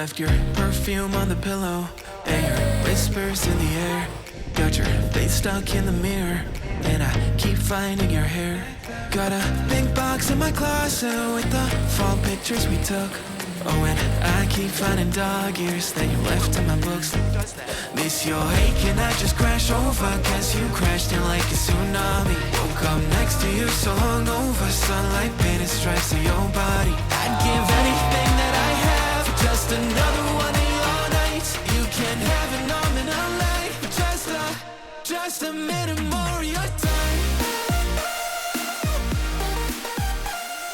left your perfume on the pillow and your whispers in the air. Got your face stuck in the mirror, and I keep finding your hair. Got a big box in my closet with the fall pictures we took. Oh, and I keep finding dog ears that you left in my books. Miss your ache, and I just crash over, cause you crashed in like a tsunami. Woke up next to you so long over, sunlight painted stripes on your body. I'd give anything just another one of your nights. You can have an arm and a light, but just a, just a minute more of your time.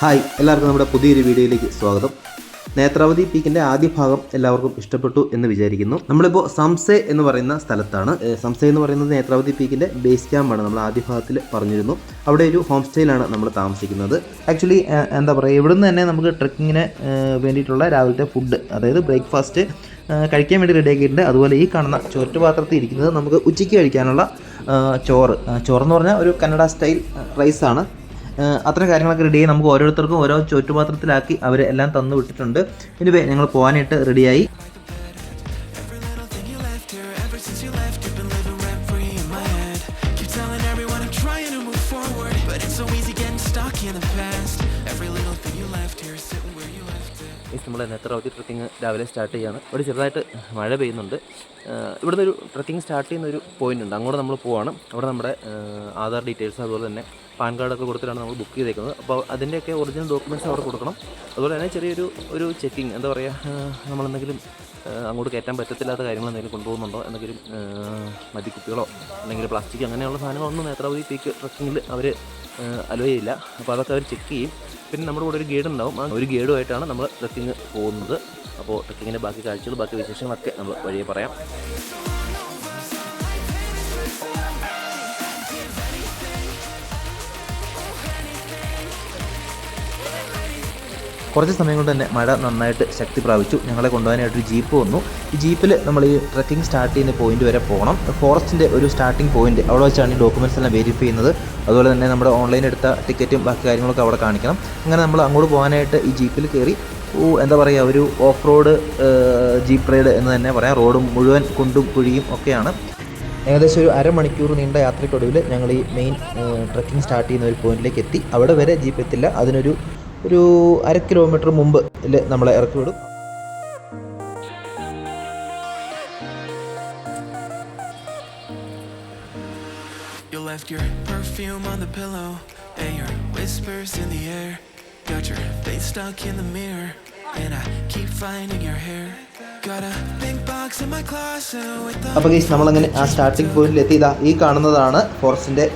Hi എല്ലാവർക്കും നമ്മുടെ പുതിയൊരു വീഡിയോയിലേക്ക് സ്വാഗതം നേത്രാവതി പീക്കിന്റെ ആദ്യ ഭാഗം എല്ലാവർക്കും ഇഷ്ടപ്പെട്ടു എന്ന് വിചാരിക്കുന്നു. നമ്മളിപ്പോൾ സംസെ എന്ന് പറയുന്ന സ്ഥലത്താണ്. സംസേ എന്ന് പറയുന്നത് നേത്രാവതി പീക്കിന്റെ ബേസ് ക്യാമ്പാണ് നമ്മൾ ആദ്യ ഭാഗത്തിൽ പറഞ്ഞിരുന്നു. അവിടെ ഒരു ഹോം സ്റ്റേയിലാണ് നമ്മൾ താമസിക്കുന്നത്. ആക്ച്വലി എന്താ പറയുക ഇവിടുന്ന് തന്നെ നമുക്ക് ട്രക്കിങ്ങിന് വേണ്ടിയിട്ടുള്ള രാവിലത്തെ ഫുഡ് അതായത് ബ്രേക്ക്ഫാസ്റ്റ് കഴിക്കാൻ വേണ്ടി റെഡിയാക്കിയിട്ടുണ്ട് അതുപോലെ ഈ കാണുന്ന ചോറ്റുപാത്രത്തിൽ ഇരിക്കുന്നത് നമുക്ക് ഉച്ചയ്ക്ക് കഴിക്കാനുള്ള ചോറ്. ചോറെന്ന് പറഞ്ഞാൽ ഒരു കന്നഡ സ്റ്റൈൽ റൈസാണ് അത്ര കാര്യങ്ങളൊക്കെ റെഡി ആയി നമുക്ക് ഓരോരുത്തർക്കും ഓരോ ചുറ്റുപാത്രത്തിലാക്കി അവരെ എല്ലാം തന്നു വിട്ടിട്ടുണ്ട്. ഇനി പേ ഞങ്ങൾ പോകാനായിട്ട് റെഡിയായി നമ്മളെന്നെ എത്ര അവധി ട്രക്കിങ് രാവിലെ സ്റ്റാർട്ട് ചെയ്യുകയാണ് ഒരു ചെറുതായിട്ട് മഴ പെയ്യുന്നുണ്ട്. ഇവിടുന്ന് ഒരു ട്രക്കിംഗ് സ്റ്റാർട്ട് ചെയ്യുന്ന ഒരു പോയിന്റ് ഉണ്ട്. അങ്ങോട്ട് നമ്മൾ പോവാണ്. അവിടെ നമ്മുടെ ആധാർ ഡീറ്റെയിൽസ് അതുപോലെ തന്നെ പാൻ കാർഡൊക്കെ കൊടുത്തിട്ടാണ് നമ്മൾ ബുക്ക് ചെയ്തേക്കുന്നത്. അപ്പോൾ അതിന്റെയൊക്കെ ഒറിജിനൽ ഡോക്യുമെന്റ്സ് അവിടെ കൊടുക്കണം. അതുപോലെ തന്നെ ചെറിയൊരു ഒരു ചെക്കിങ് എന്താ പറയുക നമ്മളെന്തെങ്കിലും അങ്ങോട്ട് കയറ്റാൻ പറ്റത്തില്ലാത്ത കാര്യങ്ങൾ എന്തെങ്കിലും കൊണ്ടുപോകുന്നുണ്ടോ? എന്തെങ്കിലും മദ്യക്കുപ്പികളോ അല്ലെങ്കിൽ പ്ലാസ്റ്റിക് അങ്ങനെയുള്ള സാധനങ്ങളൊന്നും നേത്രാവതി പീക്ക് ട്രക്കിങ്ങിൽ അവർ അലോ ചെയ്യില്ല. അപ്പോൾ അതൊക്കെ അവർ ചെക്ക് ചെയ്യും. പിന്നെ നമ്മുടെ കൂടെ ഒരു ഗൈഡ് ഉണ്ടാവും. ആ ഒരു ഗൈഡുമായിട്ടാണ് നമ്മൾ ട്രക്കിങ് പോകുന്നത്. അപ്പോൾ ട്രക്കിങ്ങിന്റെ ബാക്കി കാഴ്ചകൾ ബാക്കി വിശേഷങ്ങളൊക്കെ നമ്മൾ വഴിയെ പറയാം. കുറച്ച് സമയം കൊണ്ട് തന്നെ മഴ നന്നായിട്ട് ശക്തി പ്രാപിച്ചു. ഞങ്ങളെ കൊണ്ടുപോകാനായിട്ട് ഒരു ജീപ്പ് വന്നു. ഈ ജീപ്പിൽ നമ്മൾ ഈ ട്രക്കിംഗ് സ്റ്റാർട്ട് ചെയ്യുന്ന പോയിന്റ് വരെ പോകണം. ഫോറസ്റ്റിന്റെ ഒരു സ്റ്റാർട്ടിംഗ് പോയിന്റ് അവിടെ വെച്ചാണ് ഈ ഡോക്യുമെന്റ്സ് എല്ലാം വെരിഫൈ ചെയ്യുന്നത്. അതുപോലെ തന്നെ നമ്മുടെ ഓൺലൈൻ എടുത്ത ടിക്കറ്റും ബാക്കി കാര്യങ്ങളൊക്കെ അവിടെ കാണിക്കണം. അങ്ങനെ നമ്മൾ അങ്ങോട്ട് പോകാനായിട്ട് ഈ ജീപ്പിൽ കയറി. എന്താ പറയുക ഒരു ഓഫ് റോഡ് ജീപ്പ് റൈഡ് എന്ന് തന്നെ പറയാം. റോഡ് മുഴുവൻ കുണ്ടും കുഴിയും ഒക്കെയാണ്. ഏകദേശം ഒരു അരമണിക്കൂർ നീണ്ട യാത്രയ്ക്കൊടുവിൽ ഞങ്ങൾ ഈ മെയിൻ ട്രക്കിംഗ് സ്റ്റാർട്ട് ചെയ്യുന്ന ഒരു പോയിന്റിലേക്ക് എത്തി. അവിടെ വരെ ജീപ്പ് എത്തില്ല. അതിനൊരു ഒരു അര കിലോമീറ്റർ മുമ്പ് നമ്മളെ ഇറക്കി വിടും You left your perfume on the pillow and your whispers in the air. Got your face stuck in the mirror, അപ്പോൾ ഗൈസ് നമ്മളങ്ങനെ ആ സ്റ്റാർട്ടിംഗ് പോയിന്റിൽ എത്തി ഈ കാണുന്നതാണ് ഫോറസ്റ്റിന്റെ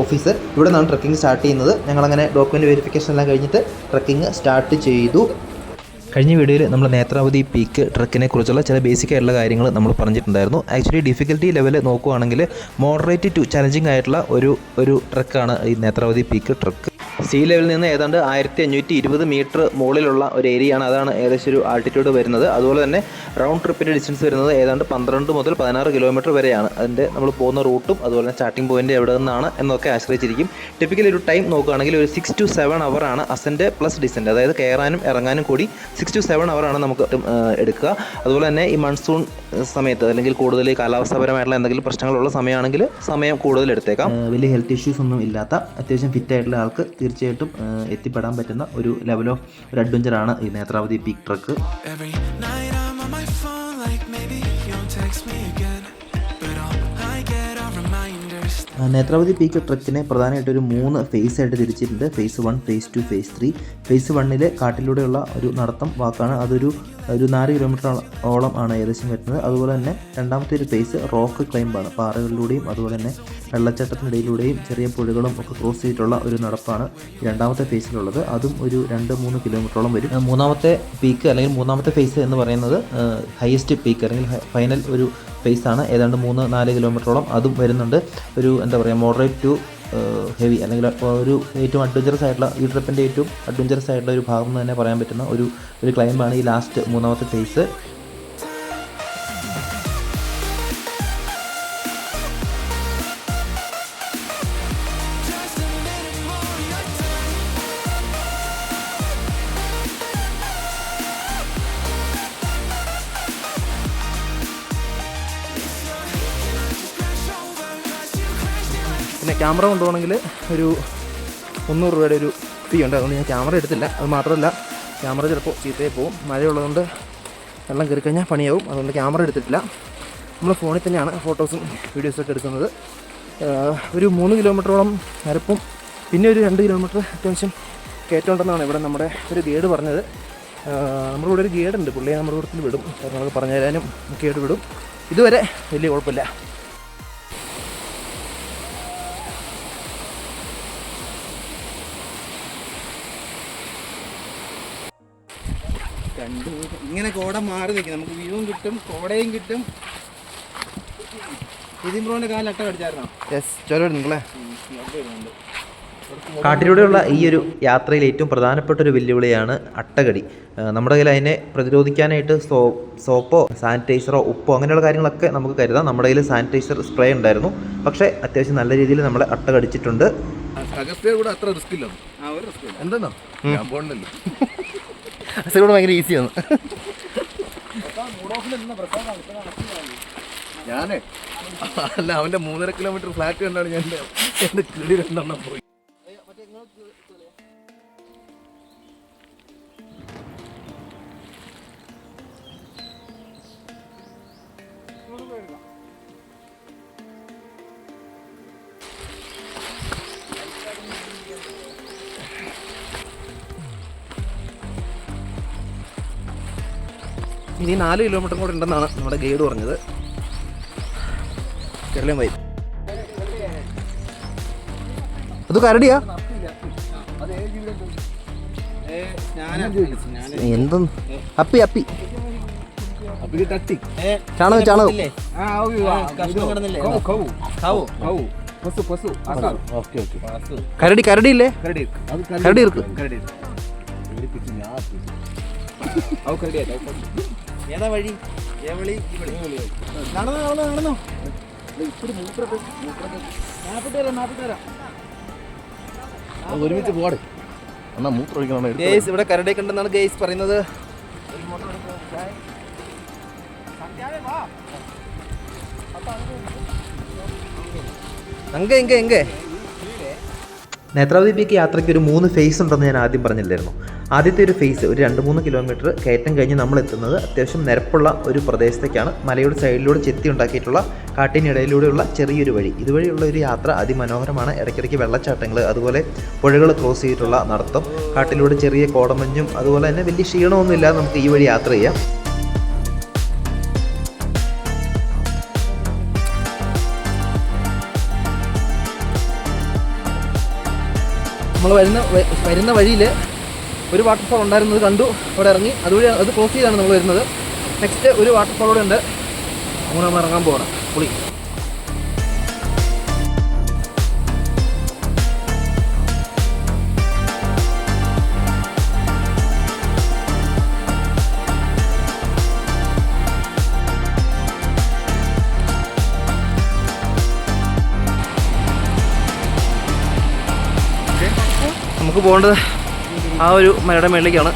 ഓഫീസർ ഇവിടെ നിന്നാണ് ട്രക്കിംഗ് സ്റ്റാർട്ട് ചെയ്യുന്നത്. ഞങ്ങളങ്ങനെ ഡോക്യുമെന്റ് വെരിഫിക്കേഷൻ എല്ലാം കഴിഞ്ഞിട്ട് ട്രക്കിംഗ് സ്റ്റാർട്ട് ചെയ്തു. കഴിഞ്ഞ വീഡിയോയിൽ നമ്മൾ നേത്രാവതി പീക്ക് ട്രക്കിനെ കുറിച്ചുള്ള ചില ബേസിക് ആയിട്ടുള്ള കാര്യങ്ങൾ നമ്മൾ പറഞ്ഞിട്ടുണ്ടായിരുന്നു. ആക്ച്വലി ഡിഫിക്കൽട്ടി ലെവൽ നോക്കുകയാണെങ്കിൽ മോഡറേറ്റ് ടു ചലഞ്ചിങ് ആയിട്ടുള്ള ഒരു ഒരു ട്രക്കാണ് ഈ നേത്രാവതി പീക്ക് ട്രക്ക് സീ ലെവലിൽ നിന്ന് ഏതാണ്ട് ആയിരത്തി അഞ്ഞൂറ്റി ഇരുപത് മീറ്റർ മുകളിലുള്ള ഒരു ഏരിയയാണ് അതാണ് ഏകദേശം ഒരു ആൾട്ടിറ്റ്യൂഡ് വരുന്നത്. അതുപോലെ തന്നെ റൗണ്ട് ട്രിപ്പിന്റെ ഡിസ്റ്റൻസ് വരുന്നത് ഏതാണ്ട് പന്ത്രണ്ട് മുതൽ പതിനാറ് കിലോമീറ്റർ വരെയാണ്. അതിന്റെ നമ്മൾ പോകുന്ന റൂട്ടും അതുപോലെ തന്നെ സ്റ്റാർട്ടിംഗ് പോയിന്റ് എവിടെ നിന്നാണ് എന്നൊക്കെ ആശ്രയിച്ചിരിക്കും. ടിപ്പിക്കലി ഒരു ടൈം നോക്കുകയാണെങ്കിൽ ഒരു സിക്സ് ടു സെവൻ ആണ് അസെന്റ് പ്ലസ് ഡിസെന്റ് അതായത് കയറാനും ഇറങ്ങാനും കൂടി സിക്സ് ടു സെവൻ അവർ ആണ് നമുക്ക് എടുക്കുക. അതുപോലെ തന്നെ ഈ മൺസൂൺ സമയത്ത് അല്ലെങ്കിൽ കൂടുതൽ കാലാവസ്ഥാപരമായിട്ടുള്ള എന്തെങ്കിലും പ്രശ്നങ്ങളുള്ള സമയമാണെങ്കിൽ സമയം കൂടുതൽ എടുത്തേക്കാം. വലിയ ഹെൽത്ത് ഇഷ്യൂസ് ഒന്നും ഇല്ലാത്ത അത്യാവശ്യം ഫിറ്റ് ആയിട്ടുള്ള ആൾക്ക് തീർച്ചയായിട്ടും എത്തിപ്പെടാൻ പറ്റുന്ന ഒരു ലെവൽ ഓഫ് ഒരു അഡ്വഞ്ചർ ആണ് ഈ Netravati peak trek Netravati peak ട്രക്കിനെ പ്രധാനമായിട്ട് ഒരു മൂന്ന് ഫേസ് ആയിട്ട് തിരിച്ചിട്ടുണ്ട്. Phase one phase two phase three phase വണ്ണിലെ കാട്ടിലൂടെയുള്ള ഒരു നടത്തം വാക്കാണ്. അതൊരു ഒരു നാല് കിലോമീറ്റർ ഓളം ആണ് ഏകദേശം വരുന്നത്. അതുപോലെ തന്നെ രണ്ടാമത്തെ ഒരു ഫേസ് റോക്ക് ക്ലൈംബാണ് പാറകളിലൂടെയും അതുപോലെ തന്നെ വെള്ളച്ചാട്ടത്തിനിടയിലൂടെയും ചെറിയ പുഴകളും ഒക്കെ ക്രോസ് ചെയ്തിട്ടുള്ള ഒരു നടപ്പാണ് രണ്ടാമത്തെ ഫേസിലുള്ളത് അതും ഒരു രണ്ട് മൂന്ന് കിലോമീറ്ററോളം വരും. മൂന്നാമത്തെ പീക്ക് അല്ലെങ്കിൽ മൂന്നാമത്തെ ഫേസ് എന്ന് പറയുന്നത് ഹയസ്റ്റ് പീക്ക് അല്ലെങ്കിൽ ഫൈനൽ ഒരു ആണ്. ഏതാണ്ട് മൂന്ന് നാല് കിലോമീറ്ററോളം അതും വരുന്നുണ്ട്. ഒരു എന്താ പറയുക മോഡറേറ്റ് ടു ഹെവി അല്ലെങ്കിൽ ഒരു ഏറ്റവും അഡ്വഞ്ചറസ് ആയിട്ടുള്ള ഈ ട്രിപ്പിന്റെ ഏറ്റവും അഡ്വഞ്ചറസ് ആയിട്ടുള്ള ഒരു ഭാഗം എന്ന് തന്നെ പറയാൻ പറ്റുന്ന ഒരു ഒരു ക്ലൈംബാണ് ഈ ലാസ്റ്റ് മൂന്നാമത്തെ ഫേസ് ക്യാമറ കൊണ്ടുപോകണമെങ്കിൽ ഒരു മുന്നൂറ് രൂപയുടെ ഒരു ഫീ ഉണ്ട്. അതുകൊണ്ട് ഞാൻ ക്യാമറ എടുത്തില്ല. അത് മാത്രമല്ല ക്യാമറ ചിലപ്പോൾ ചീത്തയായി പോകും മഴയുള്ളതുകൊണ്ട് വെള്ളം കയറി കഴിഞ്ഞാൽ പണിയാവും. അതുകൊണ്ട് ക്യാമറ എടുത്തിട്ടില്ല. നമ്മൾ ഫോണിൽ തന്നെയാണ് ഫോട്ടോസും വീഡിയോസൊക്കെ എടുക്കുന്നത്. ഒരു മൂന്ന് കിലോമീറ്ററോളം നിരപ്പും പിന്നെ ഒരു രണ്ട് കിലോമീറ്റർ അത്യാവശ്യം കയറ്റമുണ്ടെന്നാണ് ഇവിടെ നമ്മുടെ ഒരു ഗൈഡ് പറഞ്ഞത്. നമ്മുടെ കൂടെ ഒരു ഗൈഡ് ഉണ്ട് പുള്ളിയെ നമ്മുടെ കൂട്ടത്തിൽ വിടും. കാര്യങ്ങളൊക്കെ പറഞ്ഞു തരാനും ഒക്കെ ആയിട്ട് വിടും. ഇതുവരെ വലിയ കുഴപ്പമില്ല. ഇങ്ങനെ കോട മാറി നിൽക്കും. നമുക്ക് വ്യൂവും കിട്ടും കോടയും കിട്ടും. കാലിൽ അട്ട കടിച്ചായിരുന്നോ? യെസ് കാട്ടിലൂടെയുള്ള ഈ ഒരു യാത്രയിൽ ഏറ്റവും പ്രധാനപ്പെട്ട ഒരു വെല്ലുവിളിയാണ് അട്ടകടി. നമ്മുടെ കയ്യിൽ അതിനെ പ്രതിരോധിക്കാനായിട്ട് സോ സോപ്പോ സാനിറ്റൈസറോ ഉപ്പോ അങ്ങനെയുള്ള കാര്യങ്ങളൊക്കെ നമുക്ക് കരുതാം. നമ്മുടെ കയ്യിൽ സാനിറ്റൈസർ സ്പ്രേ ഉണ്ടായിരുന്നു. പക്ഷേ അത്യാവശ്യം നല്ല രീതിയിൽ നമ്മളെ അട്ട കടിച്ചിട്ടുണ്ട്. അത്ര റിസ്ക് ഇല്ല. ആ ഒരു റിസ്ക് എന്താണോ ഞാൻ പോകണ്ടല്ലോ അസൈഡ് ഭയങ്കര ഈസിയാണ് ഞാനേ അല്ല അവന്റെ മൂന്നര കിലോമീറ്റർ ഫ്ലാറ്റ് കണ്ടാണ് ഞാൻ എന്റെ- കിളി രണ്ടെണ്ണം പോയി. ഇനി നാല് കിലോമീറ്റർ കൂടെ ഉണ്ടെന്നാണ് നമ്മുടെ ഗൈഡ് പറഞ്ഞത്. കേരളം വൈ അത് കരടിയാ എന്തെന്ന് അപ്പി അപ്പി അപ്പൊ. ഇത് തട്ടി ചാണകം ചാണകം. കരടി കരടി ഇല്ലേ? കരടി അത് കരടി ഏതാ വഴി? ഏവളി നടന്നോ അവളോ ഒരുമിച്ച് പോടെ എന്നാ മൂത്രം ഗേസ് ഇവിടെ കരടേ കണ്ടെന്നാണ് ഗേസ് പറയുന്നത്. എങ്ക എങ്ക എങ്കേ. നേത്രാവതി പിക്ക് യാത്രയ്ക്ക് ഒരു മൂന്ന് ഫേസ് ഉണ്ടെന്ന് ഞാൻ ആദ്യം പറഞ്ഞില്ലായിരുന്നു. ആദ്യത്തെ ഒരു ഫേസ് ഒരു രണ്ട് മൂന്ന് കിലോമീറ്റർ കയറ്റം കഴിഞ്ഞ് നമ്മൾ എത്തുന്നത് അത്യാവശ്യം നിരപ്പുള്ള ഒരു പ്രദേശത്തേക്കാണ്. മലയുടെ സൈഡിലൂടെ ചെത്തി ഉണ്ടാക്കിയിട്ടുള്ള കാട്ടിനിടയിലൂടെയുള്ള ചെറിയൊരു വഴി. ഇതുവഴിയുള്ള ഒരു യാത്ര അതിമനോഹരമാണ്. ഇടയ്ക്കിടയ്ക്ക് വെള്ളച്ചാട്ടങ്ങൾ അതുപോലെ പുഴകൾ ക്രോസ് ചെയ്തിട്ടുള്ള നടത്തം കാട്ടിലൂടെ ചെറിയ കോടമഞ്ഞും അതുപോലെ തന്നെ വലിയ ക്ഷീണമൊന്നും ഇല്ലാതെ നമുക്ക് ഈ വഴി യാത്ര ചെയ്യാം. നമ്മൾ വരുന്ന വരുന്ന വഴിയിൽ ഒരു വാട്ടർഫോൾ ഉണ്ടായിരുന്നത് കണ്ടു അവിടെ ഇറങ്ങി. അതുവഴി അത് ക്രോസ് ചെയ്താണ് നമ്മൾ വരുന്നത്. നെക്സ്റ്റ് ഒരു വാട്ടർഫോൾ ഉണ്ട്. അങ്ങനെ നമ്മൾ ഇറങ്ങാൻ പോകണം പുളി. നമുക്ക് പോകേണ്ടത് ആ ഒരു മലയുടെ മേളിലേക്കാണ്.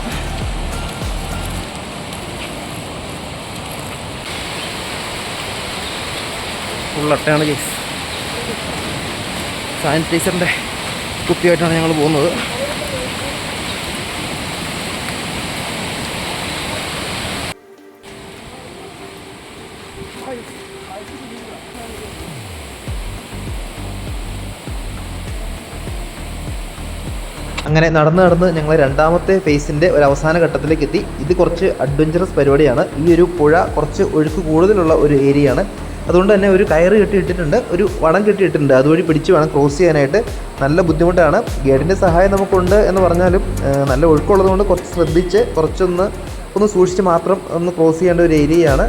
ഫുള്ളട്ടയാണ് കേസ് സാനിറ്റൈസറിന്റെ കുപ്പിയായിട്ടാണ് ഞങ്ങൾ പോകുന്നത്. അങ്ങനെ നടന്ന് നടന്ന് ഞങ്ങൾ രണ്ടാമത്തെ ഫേസിന്റെ ഒരു അവസാന ഘട്ടത്തിലേക്ക് എത്തി ഇത് കുറച്ച് അഡ്വഞ്ചറസ് പരിപാടിയാണ്. ഈ ഒരു പുഴ കുറച്ച് ഒഴുക്ക് കൂടുതലുള്ള ഒരു ഏരിയയാണ്. അതുകൊണ്ട് തന്നെ ഒരു കയറ് കെട്ടിയിട്ടിട്ടുണ്ട് ഒരു വടം കെട്ടിയിട്ടുണ്ട് അതുവഴി പിടിച്ച് വേണം ക്രോസ് ചെയ്യാനായിട്ട്. നല്ല ബുദ്ധിമുട്ടാണ്. ഗൈഡിന്റെ സഹായം നമുക്കുണ്ട് എന്ന് പറഞ്ഞാലും നല്ല ഒഴുക്കുള്ളതുകൊണ്ട് കുറച്ച് ശ്രദ്ധിച്ച് കുറച്ചൊന്ന് ഒന്ന് സൂക്ഷിച്ച് മാത്രം ഒന്ന് ക്രോസ് ചെയ്യേണ്ട ഒരു ഏരിയയാണ്.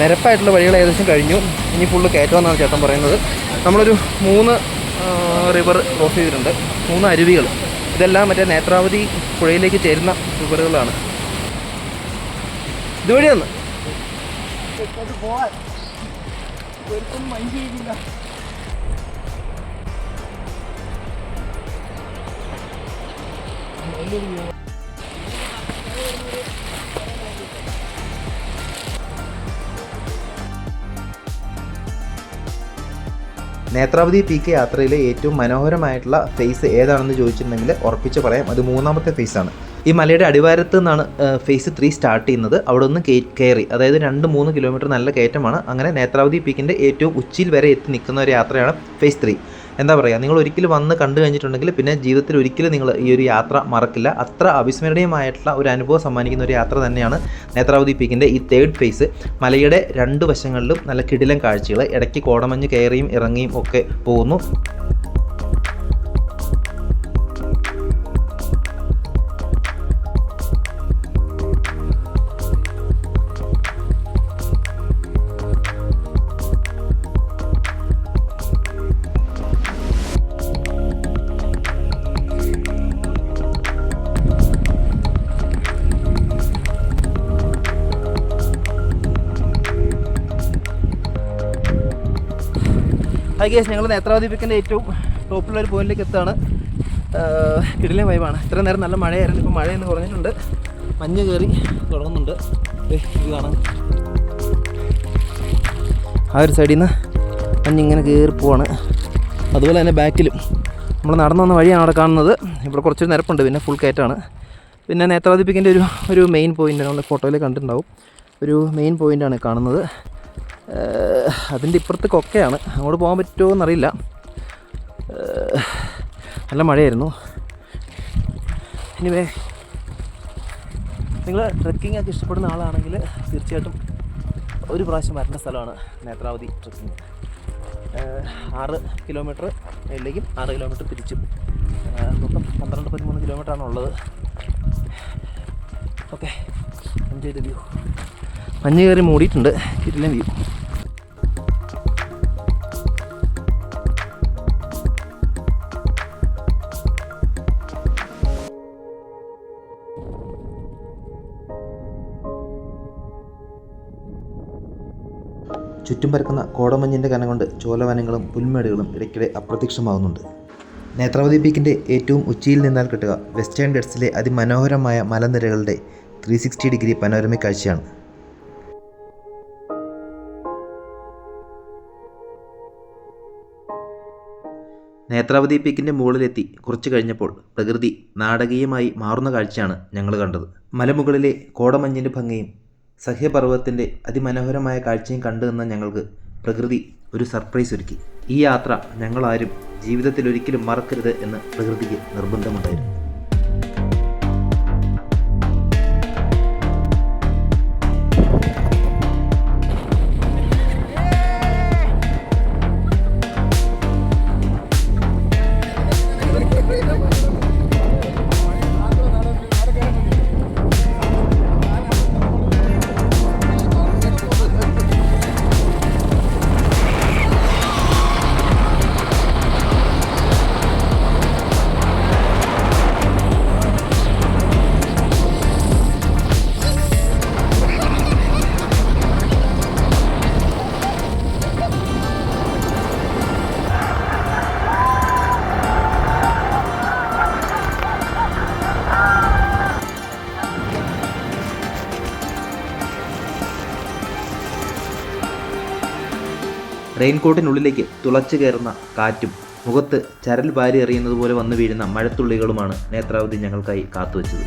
നിരപ്പായിട്ടുള്ള വഴികൾ ഏകദേശം കഴിഞ്ഞു. ഇനി ഫുള്ള് കയറ്റമെന്നാണ് ചേട്ടൻ പറയുന്നത്. നമ്മളൊരു മൂന്ന് റിവർ ക്രോസ് ചെയ്തിട്ടുണ്ട്. മൂന്ന് അരുവികൾ. ഇതെല്ലാം മറ്റേ നേത്രാവതി പുഴയിലേക്ക് ചേരുന്ന റിവറുകളാണ് ഇതുവഴി വന്ന് നേത്രാവതി പീക്ക് യാത്രയിലെ ഏറ്റവും മനോഹരമായിട്ടുള്ള ഫേസ് ഏതാണെന്ന് ചോദിച്ചിട്ടുണ്ടെങ്കിൽ ഉറപ്പിച്ച് പറയാം. അത് മൂന്നാമത്തെ ഫേസ് ആണ്. ഈ മലയുടെ അടിവാരത്ത് നിന്നാണ് ഫേസ് ത്രീ സ്റ്റാർട്ട് ചെയ്യുന്നത്. അവിടെ നിന്ന് കയറി. അതായത് രണ്ട് മൂന്ന് കിലോമീറ്റർ നല്ല കയറ്റമാണ്. അങ്ങനെ നേത്രാവതി പീക്കിന്റെ ഏറ്റവും ഉച്ചിയിൽ വരെ എത്തി നിൽക്കുന്ന ഒരു യാത്രയാണ് ഫേസ് ത്രീ എന്താ പറയുക നിങ്ങൾ ഒരിക്കലും വന്ന് കണ്ടു കഴിഞ്ഞിട്ടുണ്ടെങ്കിൽ പിന്നെ ജീവിതത്തിൽ ഒരിക്കലും നിങ്ങൾ ഈ ഒരു യാത്ര മറക്കില്ല. അത്ര അവിസ്മരണീയമായിട്ടുള്ള ഒരു അനുഭവം സമ്മാനിക്കുന്ന ഒരു യാത്ര തന്നെയാണ് നേത്രാവതി പീക്കിന്റെ ഈ തേർഡ് ഫേസ് മലയുടെ രണ്ട് വശങ്ങളിലും നല്ല കിടിലം കാഴ്ചകൾ. ഇടയ്ക്ക് കോടമഞ്ഞ് കയറിയും ഇറങ്ങിയും ഒക്കെ പോകുന്നു. കേസ് ഞങ്ങൾ നേത്രാവതി പീക്കിന്റെ ഏറ്റവും ടോപ്പിലുള്ള ഒരു പോയിന്റിലേക്ക് എത്താണ് കിടിലെ വൈബാണ് ഇത്ര നേരം നല്ല മഴയായിരുന്നു. ഇപ്പോൾ മഴയെന്ന് കുറഞ്ഞിട്ടുണ്ട് മഞ്ഞ് കയറി തുടങ്ങുന്നുണ്ട്. ഇത് കാണാം. ആ ഒരു സൈഡിൽ നിന്ന് മഞ്ഞിങ്ങനെ കയറി പോവാണ്. അതുപോലെ തന്നെ ബാക്കിലും നമ്മൾ നടന്നു വന്ന വഴിയാണ് അവിടെ കാണുന്നത്. ഇവിടെ കുറച്ചൊരു നിരപ്പുണ്ട്. പിന്നെ ഫുൾ കയറ്റാണ് പിന്നെ നേത്രാവതി പീക്കിന്റെ ഒരു ഒരു മെയിൻ പോയിന്റ് നമ്മൾ ഫോട്ടോയിൽ കണ്ടിട്ടുണ്ടാവും. ഒരു മെയിൻ പോയിന്റാണ് കാണുന്നത്. അതിന്റെ ഇപ്പുറത്ത് കൊക്കയാണ് അങ്ങോട്ട് പോകാൻ പറ്റുമോ എന്നറിയില്ല നല്ല മഴയായിരുന്നു. ഇനിവേ നിങ്ങൾ ട്രെക്കിംഗ് ഒക്കെ ഇഷ്ടപ്പെടുന്ന ആളാണെങ്കിൽ തീർച്ചയായിട്ടും ഒരു പ്രാവശ്യം വരേണ്ട സ്ഥലമാണ് നേത്രാവതി ട്രെക്കിംഗ് ആറ് കിലോമീറ്റർ ഇല്ലെങ്കിൽ ആറ് കിലോമീറ്റർ തിരിച്ചും. മൊത്തം പന്ത്രണ്ട് പതിമൂന്ന് കിലോമീറ്റർ ഉള്ളത്. ഓക്കെ എൻജോയ് ദ വ്യൂ മഞ്ഞ് കയറി മൂടിയിട്ടുണ്ട്. കിട്ടില്ല വ്യൂ ചുറ്റും പരക്കുന്ന കോടമഞ്ഞിന്റെ കനം കൊണ്ട് ചോലവനങ്ങളും പുൽമേടുകളും ഇടയ്ക്കിടെ അപ്രത്യക്ഷമാകുന്നുണ്ട് നേത്രാവതി പീക്കിന്റെ ഏറ്റവും ഉച്ചിയിൽ നിന്നാൽ കിട്ടുക വെസ്റ്റേൺ ഗഡ്സിലെ അതിമനോഹരമായ മലനിരകളുടെ ത്രീ സിക്സ്റ്റി ഡിഗ്രി പനോരമിക് കാഴ്ചയാണ്. നേത്രാവതി പീക്കിന്റെ മുകളിലെത്തി കുറച്ചു കഴിഞ്ഞപ്പോൾ പ്രകൃതി നാടകീയമായി മാറുന്ന കാഴ്ചയാണ് ഞങ്ങൾ കണ്ടത്. മലമുകളിലെ കോടമഞ്ഞിന്റെ ഭംഗിയും സഹ്യപർവതത്തിന്റെ അതിമനോഹരമായ കാഴ്ചയും കണ്ടു നിന്ന ഞങ്ങൾക്ക് പ്രകൃതി ഒരു സർപ്രൈസ് ഒരുക്കി. ഈ യാത്ര ഞങ്ങളാരും ജീവിതത്തിൽ ഒരിക്കലും മറക്കരുത് എന്ന് പ്രകൃതിക്ക് നിർബന്ധമുണ്ടായിരുന്നു. റെയിൻകോട്ടിനുള്ളിലേക്ക് തുളച്ചു കയറുന്ന കാറ്റും മുഖത്ത് ചരൽ വാരി എറിയുന്നത് പോലെ വന്നു വീഴുന്ന മഴത്തുള്ളികളുമാണ് നേത്രാവതി ഞങ്ങൾക്കായി കാത്തുവച്ചത്.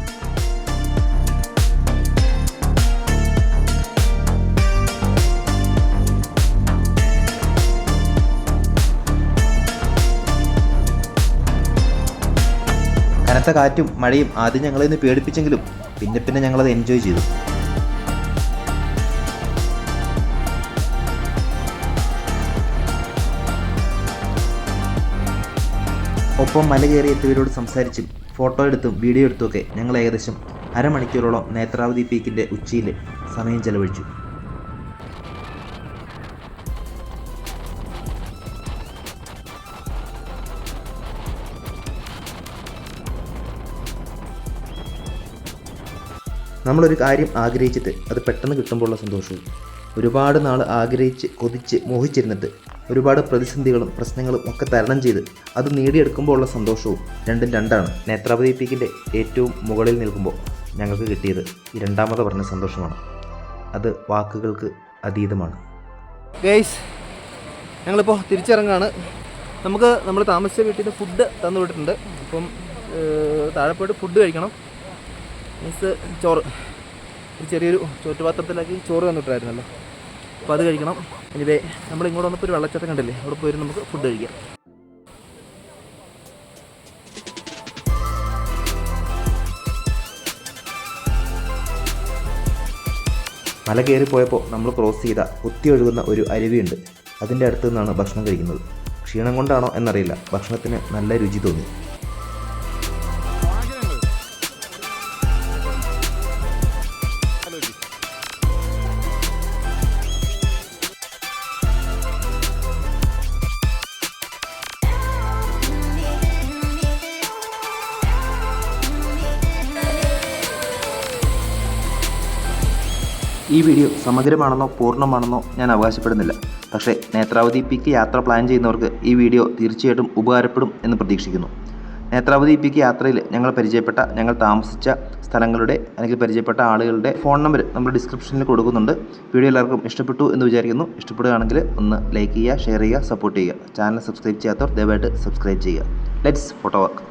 കനത്ത കാറ്റും മഴയും ആദ്യം ഞങ്ങളെ പേടിപ്പിച്ചെങ്കിലും പിന്നെ പിന്നെ ഞങ്ങളത് എൻജോയ് ചെയ്തു. ഒപ്പം മല കയറി എത്തിയവരോട് സംസാരിച്ചും ഫോട്ടോ എടുത്തും വീഡിയോ എടുത്തുമൊക്കെ ഞങ്ങൾ ഏകദേശം അരമണിക്കൂറോളം നേത്രാവതി പീക്കിന്റെ ഉച്ചയിൽ സമയം ചെലവഴിച്ചു. നമ്മളൊരു കാര്യം ആഗ്രഹിച്ചിട്ട് അത് പെട്ടെന്ന് കിട്ടുമ്പോഴുള്ള സന്തോഷവും. ഒരുപാട് നാൾ ആഗ്രഹിച്ച് കൊതിച്ച് മോഹിച്ചിരുന്നിട്ട് ഒരുപാട് പ്രതിസന്ധികളും പ്രശ്നങ്ങളും ഒക്കെ തരണം ചെയ്ത് അത് നേടിയെടുക്കുമ്പോൾ ഉള്ള സന്തോഷവും രണ്ടും രണ്ടാണ് നേത്രാവതി പീക്കിന്റെ ഏറ്റവും മുകളിൽ നിൽക്കുമ്പോൾ ഞങ്ങൾക്ക് കിട്ടിയത് ഈ രണ്ടാമത് പറഞ്ഞ സന്തോഷമാണ്. അത് വാക്കുകൾക്ക് അതീതമാണ്. ഗൈസ് ഞങ്ങളിപ്പോൾ തിരിച്ചിറങ്ങാണ്. നമുക്ക് നമ്മൾ താമസിച്ച വീട്ടിൽ നിന്ന് ഫുഡ് തന്നു വിട്ടിട്ടുണ്ട്. അപ്പം താഴെപ്പോയിട്ട് താഴെ പോയിട്ട് ഫുഡ് കഴിക്കണം. മീൻസ് ചോറ്. ചെറിയൊരു ചോറ്റുപാത്രത്തിലാക്കി ചോറ് തന്നിട്ടായിരുന്നല്ലോ അപ്പോൾ അത് കഴിക്കണം. ഇനിവേ നമ്മൾ ഇങ്ങോട്ട് വന്നപ്പോൾ ഒരു വെള്ളച്ചാട്ടം കണ്ടില്ലേ? അവിടെ പോയി നമുക്ക് ഫുഡ് കഴിക്കാം. മല കയറി പോയപ്പോൾ നമ്മൾ ക്രോസ് ചെയ്ത കുത്തി ഒഴുകുന്ന ഒരു അരുവിയുണ്ട്. അതിന്റെ അടുത്ത് നിന്നാണ് ഭക്ഷണം കഴിക്കുന്നത്. ക്ഷീണം കൊണ്ടാണോ എന്നറിയില്ല. ഭക്ഷണത്തിന് നല്ല രുചി തോന്നി. ഈ വീഡിയോ സമഗ്രമാണെന്നോ പൂർണമാണെന്നോ ഞാൻ അവകാശപ്പെടുന്നില്ല. പക്ഷേ നേത്രാവതി പിക്ക് യാത്ര പ്ലാൻ ചെയ്യുന്നവർക്ക് ഈ വീഡിയോ തീർച്ചയായിട്ടും ഉപകാരപ്പെടും എന്ന് പ്രതീക്ഷിക്കുന്നു. നേത്രാവതി പിക്ക് യാത്രയിൽ ഞങ്ങൾ പരിചയപ്പെട്ട ഞങ്ങൾ താമസിച്ച സ്ഥലങ്ങളുടെ അല്ലെങ്കിൽ പരിചയപ്പെട്ട ആളുകളുടെ ഫോൺ നമ്പർ നമ്മൾ ഡിസ്ക്രിപ്ഷനിൽ കൊടുക്കുന്നുണ്ട്. വീഡിയോ എല്ലാവർക്കും ഇഷ്ടപ്പെട്ടു എന്ന് വിചാരിക്കുന്നു. ഇഷ്ടപ്പെടുകയാണെങ്കിൽ ഒന്ന് ലൈക്ക് ചെയ്യുക ഷെയർ ചെയ്യുക സപ്പോർട്ട് ചെയ്യുക. ചാനൽ സബ്സ്ക്രൈബ് ചെയ്യാത്തവർ ദയവായിട്ട് സബ്സ്ക്രൈബ് ചെയ്യുക. Let's photo work